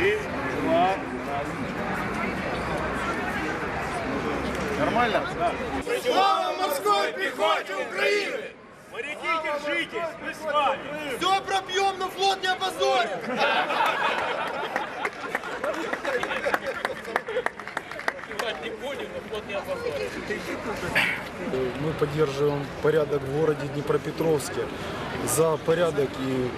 Три, два, раз. Нормально? Да. Слава морской пехоте Украины! Моряки, держитесь, мы с вами! Все пробьем, но флот не опозорит! Не понял, но флот не опозорит. Мы поддерживаем порядок в городе Днепропетровске за порядок и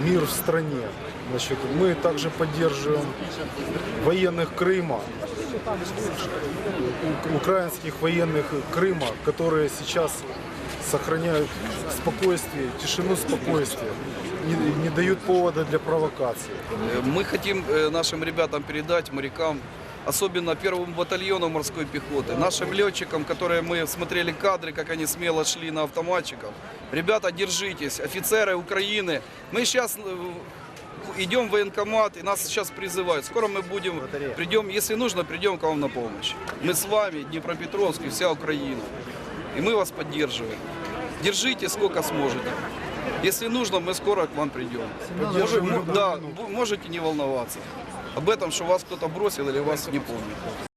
мир в стране. Значит, мы также поддерживаем военных Крыма, украинских военных Крыма, которые сейчас сохраняют спокойствие, тишину спокойствия, не, не дают повода для провокации. Э, Мы хотим э, нашим ребятам передать, морякам, особенно первому батальону морской пехоты, нашим летчикам, которые мы смотрели кадры, как они смело шли на автоматчиков. Ребята, держитесь, офицеры Украины. Мы сейчас идем в военкомат, и нас сейчас призывают. Скоро мы будем, придем, если нужно, придем к вам на помощь. Мы с вами, Днепропетровск и вся Украина. И мы вас поддерживаем. Держите сколько сможете. Если нужно, мы скоро к вам придем. Может, Поддерживаем мо- любую да, можете не волноваться об этом, что вас кто-то бросил или вас не помнит.